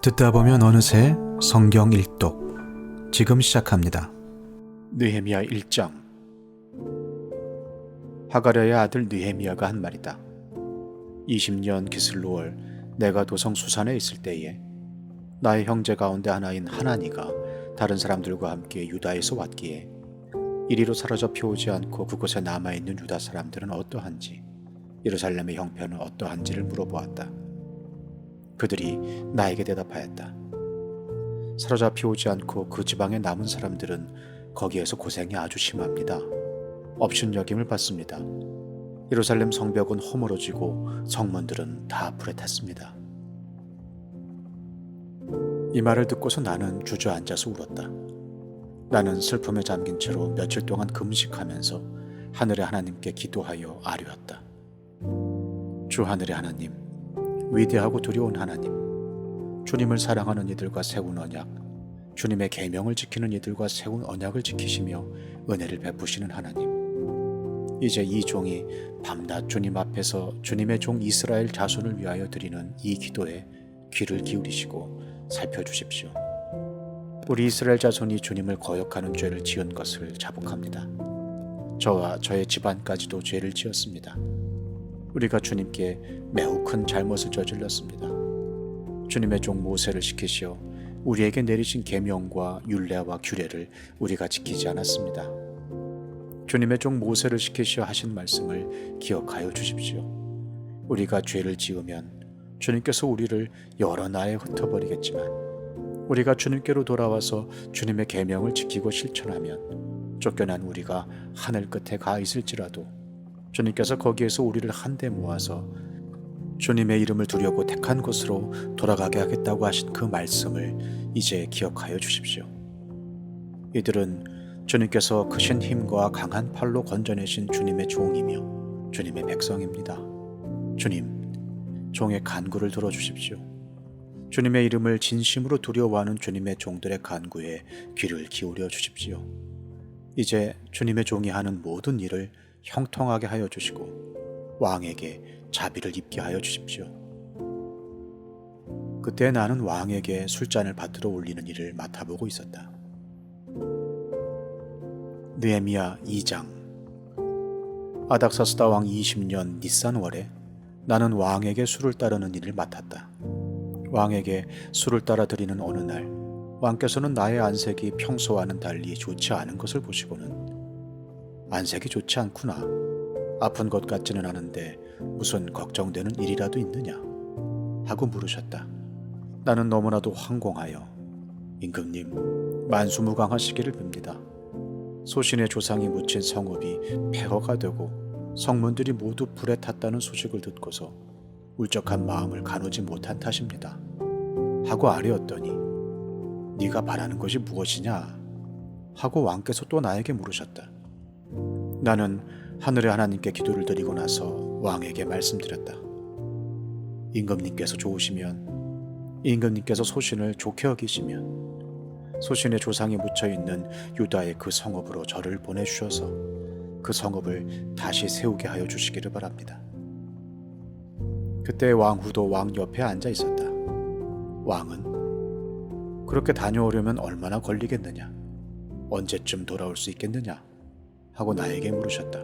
듣다 보면 어느새 성경 일독 지금 시작합니다. 느헤미야 1장 하가랴의 아들 느헤미야가 한 말이다. 20년 기슬로월 내가 도성 수산에 있을 때에 나의 형제 가운데 하나인 하나니가 다른 사람들과 함께 유다에서 왔기에 이리로 사라져 피오지 않고 그곳에 남아있는 유다 사람들은 어떠한지 예루살렘의 형편은 어떠한지를 물어보았다. 그들이 나에게 대답하였다. 사로잡혀 오지 않고 그 지방에 남은 사람들은 거기에서 고생이 아주 심합니다. 업신 여김을 받습니다. 예루살렘 성벽은 허물어지고 성문들은 다 불에 탔습니다. 이 말을 듣고서 나는 주저앉아서 울었다. 나는 슬픔에 잠긴 채로 며칠 동안 금식하면서 하늘의 하나님께 기도하여 아뢰었다. 주 하늘의 하나님, 위대하고 두려운 하나님, 주님을 사랑하는 이들과 세운 언약, 주님의 계명을 지키는 이들과 세운 언약을 지키시며 은혜를 베푸시는 하나님. 이제 이 종이 밤낮 주님 앞에서 주님의 종 이스라엘 자손을 위하여 드리는 이 기도에 귀를 기울이시고 살펴주십시오. 우리 이스라엘 자손이 주님을 거역하는 죄를 지은 것을 자복합니다. 저와 저의 집안까지도 죄를 지었습니다. 우리가 주님께 매우 큰 잘못을 저질렀습니다. 주님의 종 모세를 시키시어 우리에게 내리신 계명과 율례와 규례를 우리가 지키지 않았습니다. 주님의 종 모세를 시키시어 하신 말씀을 기억하여 주십시오. 우리가 죄를 지으면 주님께서 우리를 여러 나에 흩어버리겠지만 우리가 주님께로 돌아와서 주님의 계명을 지키고 실천하면 쫓겨난 우리가 하늘 끝에 가 있을지라도 주님께서 거기에서 우리를 한데 모아서 주님의 이름을 두려고 택한 곳으로 돌아가게 하겠다고 하신 그 말씀을 이제 기억하여 주십시오. 이들은 주님께서 크신 힘과 강한 팔로 건져내신 주님의 종이며 주님의 백성입니다. 주님, 종의 간구를 들어주십시오. 주님의 이름을 진심으로 두려워하는 주님의 종들의 간구에 귀를 기울여 주십시오. 이제 주님의 종이 하는 모든 일을 형통하게 하여 주시고 왕에게 자비를 입게 하여 주십시오. 그때 나는 왕에게 술잔을 받들어 올리는 일을 맡아보고 있었다. 느헤미야 2장 아닥사스다 왕 20년 니산월에 나는 왕에게 술을 따르는 일을 맡았다. 왕에게 술을 따라 드리는 어느 날 왕께서는 나의 안색이 평소와는 달리 좋지 않은 것을 보시고는 안색이 좋지 않구나. 아픈 것 같지는 않은데 무슨 걱정되는 일이라도 있느냐? 하고 물으셨다. 나는 너무나도 황공하여 임금님 만수무강하시기를 빕니다. 소신의 조상이 묻힌 성읍이 폐허가 되고 성문들이 모두 불에 탔다는 소식을 듣고서 울적한 마음을 가누지 못한 탓입니다. 하고 아뢰었더니 네가 바라는 것이 무엇이냐? 하고 왕께서 또 나에게 물으셨다. 나는 하늘의 하나님께 기도를 드리고 나서 왕에게 말씀드렸다. 임금님께서 좋으시면 임금님께서 소신을 좋게 여기시면 소신의 조상이 묻혀 있는 유다의 그 성읍으로 저를 보내주셔서 그 성읍을 다시 세우게 하여 주시기를 바랍니다. 그때 왕후도 왕 옆에 앉아 있었다. 왕은 그렇게 다녀오려면 얼마나 걸리겠느냐? 언제쯤 돌아올 수 있겠느냐? 하고 나에게 물으셨다.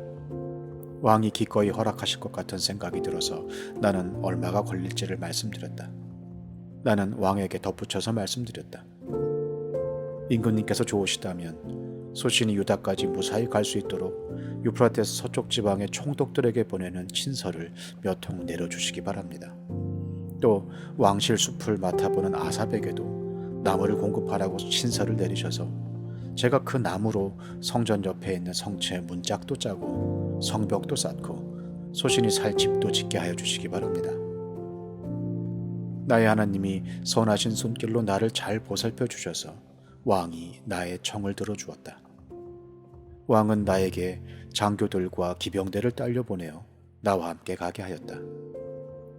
왕이 기꺼이 허락하실 것 같은 생각이 들어서 나는 얼마가 걸릴지를 말씀드렸다. 나는 왕에게 덧붙여서 말씀드렸다. 임금님께서 좋으시다면 소신이 유다까지 무사히 갈 수 있도록 유프라테스 서쪽 지방의 총독들에게 보내는 친서를 몇 통 내려주시기 바랍니다. 또 왕실 숲을 맡아보는 아삽에게도 나무를 공급하라고 친서를 내리셔서 제가 그 나무로 성전 옆에 있는 성체 문짝도 짜고 성벽도 쌓고 소신이 살 집도 짓게 하여 주시기 바랍니다. 나의 하나님이 선하신 손길로 나를 잘 보살펴 주셔서 왕이 나의 청을 들어 주었다. 왕은 나에게 장교들과 기병대를 딸려 보내어 나와 함께 가게 하였다.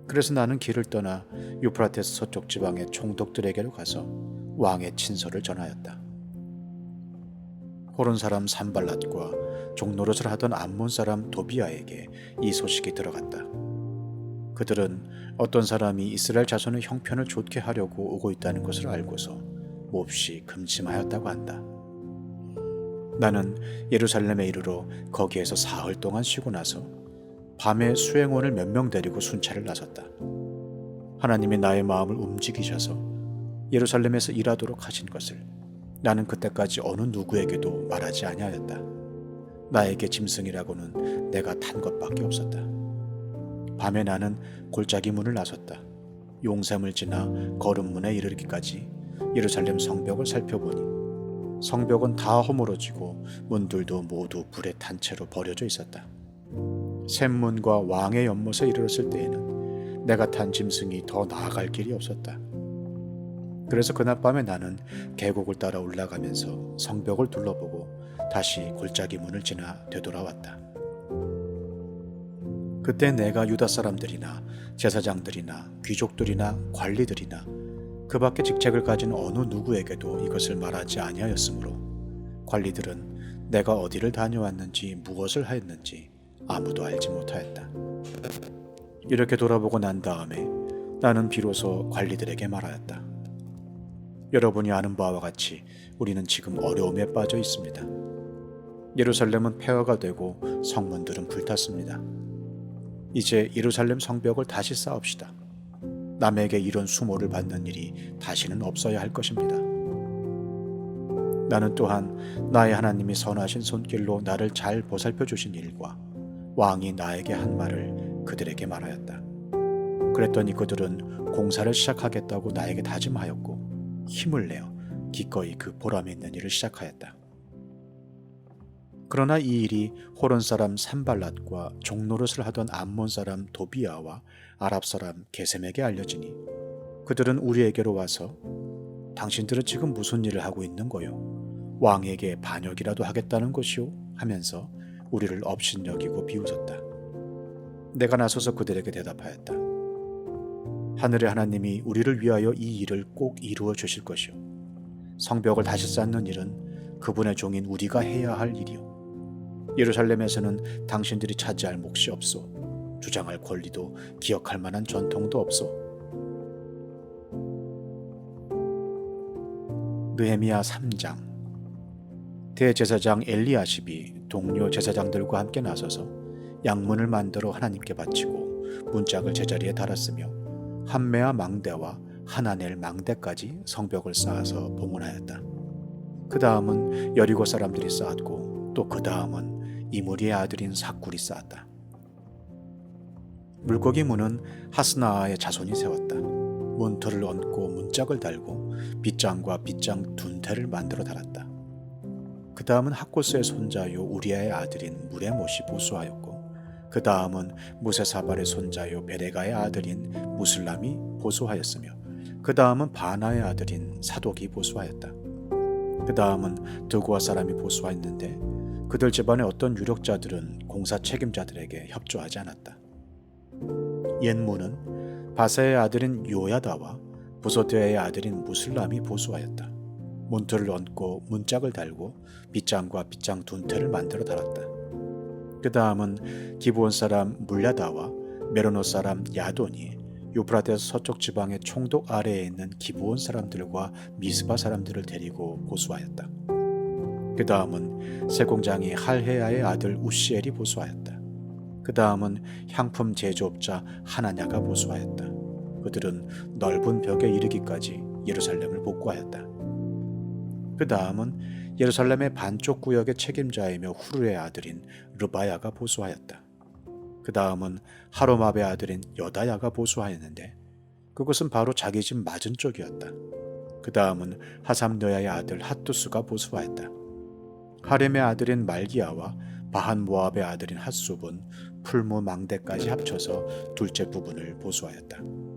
그래서 나는 길을 떠나 유프라테스 서쪽 지방의 총독들에게로 가서 왕의 친서를 전하였다. 호론 사람 산발랏과 종노릇을 하던 암몬 사람 도비아에게 이 소식이 들어갔다. 그들은 어떤 사람이 이스라엘 자손의 형편을 좋게 하려고 오고 있다는 것을 알고서 몹시 금심하였다고 한다. 나는 예루살렘에 이르러 거기에서 사흘 동안 쉬고 나서 밤에 수행원을 몇 명 데리고 순찰을 나섰다. 하나님이 나의 마음을 움직이셔서 예루살렘에서 일하도록 하신 것을 나는 그때까지 어느 누구에게도 말하지 아니하였다. 나에게 짐승이라고는 내가 탄 것밖에 없었다. 밤에 나는 골짜기 문을 나섰다. 용샘을 지나 거름문에 이르기까지 예루살렘 성벽을 살펴보니 성벽은 다 허물어지고 문들도 모두 불에 탄 채로 버려져 있었다. 샘문과 왕의 연못에 이르렀을 때에는 내가 탄 짐승이 더 나아갈 길이 없었다. 그래서 그날 밤에 나는 계곡을 따라 올라가면서 성벽을 둘러보고 다시 골짜기 문을 지나 되돌아왔다. 그때 내가 유다 사람들이나 제사장들이나 귀족들이나 관리들이나 그 밖에 직책을 가진 어느 누구에게도 이것을 말하지 아니하였으므로 관리들은 내가 어디를 다녀왔는지 무엇을 하였는지 아무도 알지 못하였다. 이렇게 돌아보고 난 다음에 나는 비로소 관리들에게 말하였다. 여러분이 아는 바와 같이 우리는 지금 어려움에 빠져 있습니다. 예루살렘은 폐허가 되고 성문들은 불탔습니다. 이제 예루살렘 성벽을 다시 쌓읍시다. 남에게 이런 수모를 받는 일이 다시는 없어야 할 것입니다. 나는 또한 나의 하나님이 선하신 손길로 나를 잘 보살펴 주신 일과 왕이 나에게 한 말을 그들에게 말하였다. 그랬더니 그들은 공사를 시작하겠다고 나에게 다짐하였고 힘을 내어 기꺼이 그 보람 있는 일을 시작하였다. 그러나 이 일이 호론 사람 산발랏과 종노릇을 하던 암몬 사람 도비아와 아랍 사람 게셈에게 알려지니 그들은 우리에게로 와서 당신들은 지금 무슨 일을 하고 있는 거요? 왕에게 반역이라도 하겠다는 것이요? 하면서 우리를 업신여기고 비웃었다. 내가 나서서 그들에게 대답하였다. 하늘의 하나님이 우리를 위하여 이 일을 꼭 이루어 주실 것이요. 성벽을 다시 쌓는 일은 그분의 종인 우리가 해야 할 일이요. 예루살렘에서는 당신들이 차지할 몫이 없소. 주장할 권리도 기억할 만한 전통도 없소. 느헤미야 3장 대제사장 엘리야십이 동료 제사장들과 함께 나서서 양문을 만들어 하나님께 바치고 문짝을 제자리에 달았으며 한매와 망대와 하나넬 망대까지 성벽을 쌓아서 봉헌하였다. 그 다음은 여리고 사람들이 쌓았고 또 그 다음은 이무리의 아들인 사꿀이 쌓았다. 물고기 문은 하스나아의 자손이 세웠다. 문틀을 얹고 문짝을 달고 빗장과 빗장 둔태를 만들어 달았다. 그 다음은 학고스의 손자요 우리아의 아들인 무레못이 보수하였고 그 다음은 무세사발의 손자요 베레가의 아들인 무슬람이 보수하였으며 그 다음은 바나의 아들인 사독이 보수하였다. 그 다음은 드고아 사람이 보수하였는데 그들 집안의 어떤 유력자들은 공사 책임자들에게 협조하지 않았다. 옛문은 바사의 아들인 요야다와 부소드의 아들인 무슬람이 보수하였다. 문틀을 얹고 문짝을 달고 빗장과 빗장 둔태를 만들어 달았다. 그 다음은 기브온 사람 물야다와 메로노 사람 야돈이 유프라테스 서쪽 지방의 총독 아래에 있는 기브온 사람들과 미스바 사람들을 데리고 보수하였다. 그 다음은 세공장이 할헤야의 아들 우시엘이 보수하였다. 그 다음은 향품 제조업자 하나냐가 보수하였다. 그들은 넓은 벽에 이르기까지 예루살렘을 복구하였다. 그 다음은 예루살렘의 반쪽 구역의 책임자이며 후르의 아들인 르바야가 보수하였다. 그 다음은 하로마베 아들인 여다야가 보수하였는데 그것은 바로 자기 집 맞은 쪽이었다. 그 다음은 하삼노야의 아들 핫두스가 보수하였다. 하렘의 아들인 말기야와 바한 모압의 아들인 핫숲은 풀무 망대까지 합쳐서 둘째 부분을 보수하였다.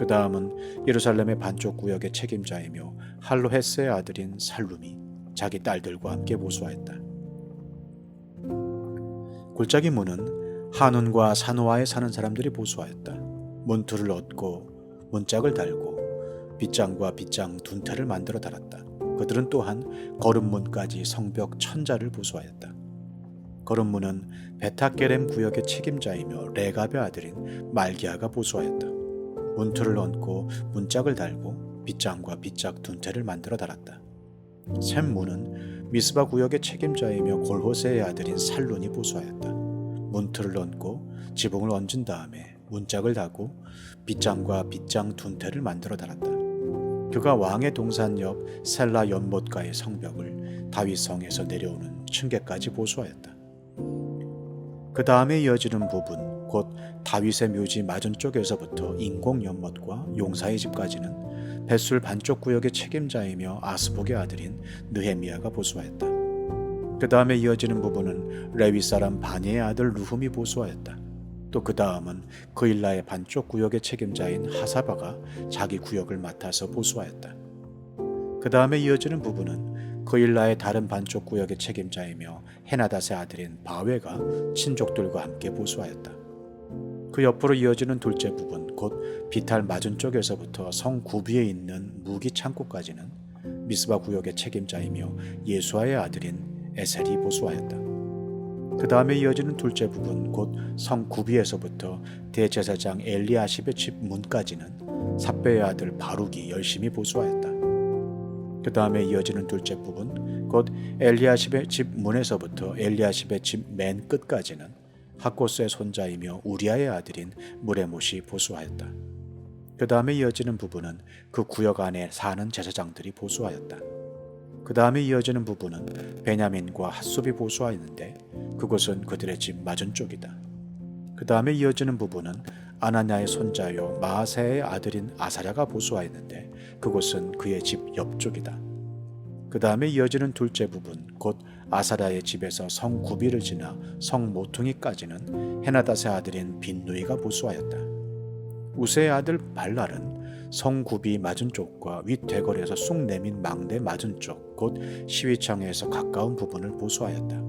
그 다음은 예루살렘의 반쪽 구역의 책임자이며 할로헤스의 아들인 살룸이 자기 딸들과 함께 보수하였다. 골짜기 문은 한운과 산호아에 사는 사람들이 보수하였다. 문틀을 얻고 문짝을 달고 빗장과 빗장 둔태를 만들어 달았다. 그들은 또한 거름문까지 성벽 천자를 보수하였다. 걸은 문은 베타게렘 구역의 책임자이며 레갑의 아들인 말기아가 보수하였다. 문틀을 얹고 문짝을 달고 빗장과 빗짝 둔태를 만들어 달았다. 샘 문은 미스바 구역의 책임자이며 골호세의 아들인 살룬이 보수하였다. 문틀을 얹고 지붕을 얹은 다음에 문짝을 다고 빗장과 빗장 둔태를 만들어 달았다. 그가 왕의 동산 옆 셀라 연못가의 성벽을 다윗성에서 내려오는 층계까지 보수하였다. 그 다음에 이어지는 부분, 곧 다윗의 묘지 맞은 쪽에서부터 인공 연못과 용사의 집까지는 뱃술 반쪽 구역의 책임자이며 아스복의 아들인 느헤미야가 보수하였다. 그 다음에 이어지는 부분은 레위 사람 바니의 아들 루훔이 보수하였다. 또 그 다음은 그일라의 반쪽 구역의 책임자인 하사바가 자기 구역을 맡아서 보수하였다. 그 다음에 이어지는 부분은 그일라의 다른 반쪽 구역의 책임자이며 헤나닷의 아들인 바웨가 친족들과 함께 보수하였다. 그 옆으로 이어지는 둘째 부분, 곧 비탈 맞은 쪽에서부터 성 구비에 있는 무기 창고까지는 미스바 구역의 책임자이며 예수아의 아들인 에셀이 보수하였다. 그 다음에 이어지는 둘째 부분, 곧 성 구비에서부터 대제사장 엘리아십의 집 문까지는 삽베의 아들 바룩이 열심히 보수하였다. 그 다음에 이어지는 둘째 부분, 곧 엘리아십의 집 문에서부터 엘리아십의 집 맨 끝까지는 하코스의 손자이며 우리아의 아들인 무레못이 보수하였다. 그 다음에 이어지는 부분은 그 구역 안에 사는 제사장들이 보수하였다. 그 다음에 이어지는 부분은 베냐민과 핫숲이 보수하였는데 그곳은 그들의 집 맞은 쪽이다. 그 다음에 이어지는 부분은 아나냐의 손자요 마아세의 아들인 아사랴가 보수하였는데 그곳은 그의 집 옆쪽이다. 그 다음에 이어지는 둘째 부분, 곧 아사랴의 집에서 성 구비를 지나 성 모퉁이까지는 헤나닷의 아들인 빈누이가 보수하였다. 우세의 아들 발랄은 성 구비 맞은 쪽과 윗 대거리에서 쑥 내민 망대 맞은 쪽, 곧 시위창에서 가까운 부분을 보수하였다.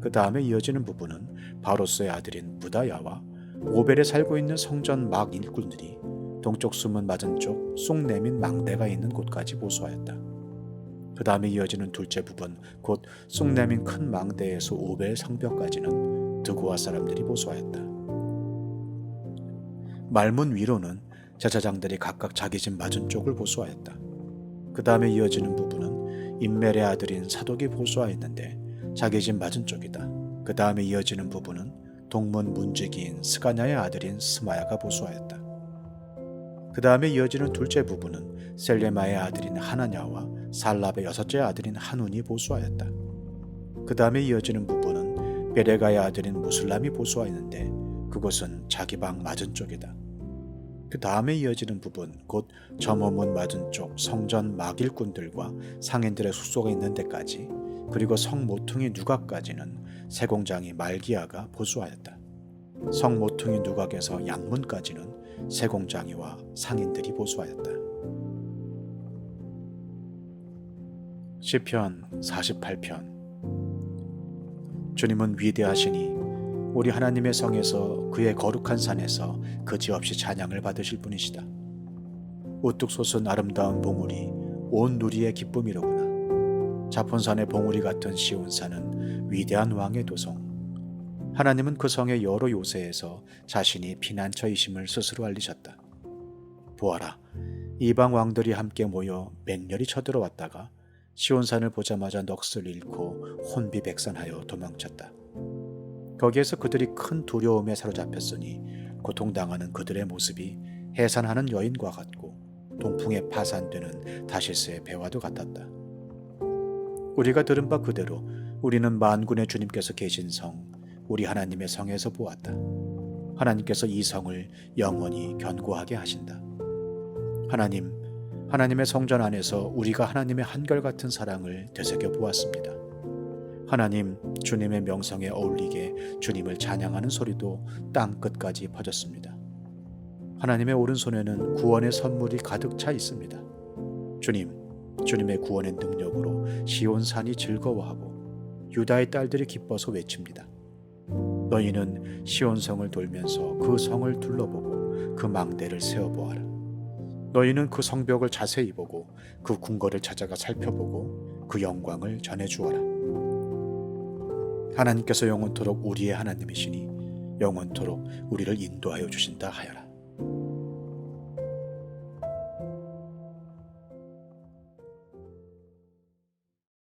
그 다음에 이어지는 부분은 바로스의 아들인 무다야와 오벨에 살고 있는 성전 막 일꾼들이 동쪽 수문 맞은 쪽 쑥 내민 망대가 있는 곳까지 보수하였다. 그 다음에 이어지는 둘째 부분, 곧 쑥 내민 큰 망대에서 오벨 성벽까지는 드고아 사람들이 보수하였다. 말문 위로는 제사장들이 각각 자기 집 맞은 쪽을 보수하였다. 그 다음에 이어지는 부분은 인멜의 아들인 사독이 보수하였는데 자기 집 맞은 쪽이다. 그 다음에 이어지는 부분은 동문 문지기인 스가냐의 아들인 스마야가 보수하였다. 그 다음에 이어지는 둘째 부분은 셀레마의 아들인 하나냐와 살랍의 여섯째 아들인 한운이 보수하였다. 그 다음에 이어지는 부분은 베레가의 아들인 무슬람이 보수하였는데 그곳은 자기 방 맞은 쪽이다. 그 다음에 이어지는 부분, 곧 점호문 맞은 쪽 성전 막일꾼들과 상인들의 숙소가 있는 데까지, 그리고 성 모퉁이 누각까지는 세공장이 말기야가 보수하였다. 성 모퉁이 누각에서 양문까지는 세공장이와 상인들이 보수하였다. 시편 48편 주님은 위대하시니 우리 하나님의 성에서 그의 거룩한 산에서 그지없이 찬양을 받으실 분이시다. 우뚝 솟은 아름다운 봉우리 온 누리의 기쁨이로구나. 자폰산의 봉우리 같은 시온산은 위대한 왕의 도성. 하나님은 그 성의 여러 요새에서 자신이 피난처이심을 스스로 알리셨다. 보아라, 이방 왕들이 함께 모여 맹렬히 쳐들어왔다가 시온산을 보자마자 넋을 잃고 혼비백산하여 도망쳤다. 거기에서 그들이 큰 두려움에 사로잡혔으니 고통당하는 그들의 모습이 해산하는 여인과 같고 동풍에 파산되는 다시스의 배와도 같았다. 우리가 들은 바 그대로 우리는 만군의 주님께서 계신 성, 우리 하나님의 성에서 보았다. 하나님께서 이 성을 영원히 견고하게 하신다. 하나님, 하나님의 성전 안에서 우리가 하나님의 한결같은 사랑을 되새겨 보았습니다. 하나님, 주님의 명성에 어울리게 주님을 찬양하는 소리도 땅 끝까지 퍼졌습니다. 하나님의 오른손에는 구원의 선물이 가득 차 있습니다. 주님, 주님의 구원의 능력으로 시온산이 즐거워하고 유다의 딸들이 기뻐서 외칩니다. 너희는 시온성을 돌면서 그 성을 둘러보고 그 망대를 세어보아라. 너희는 그 성벽을 자세히 보고 그 궁궐을 찾아가 살펴보고 그 영광을 전해 주어라. 하나님께서 영원토록 우리의 하나님이시니 영원토록 우리를 인도하여 주신다 하여라.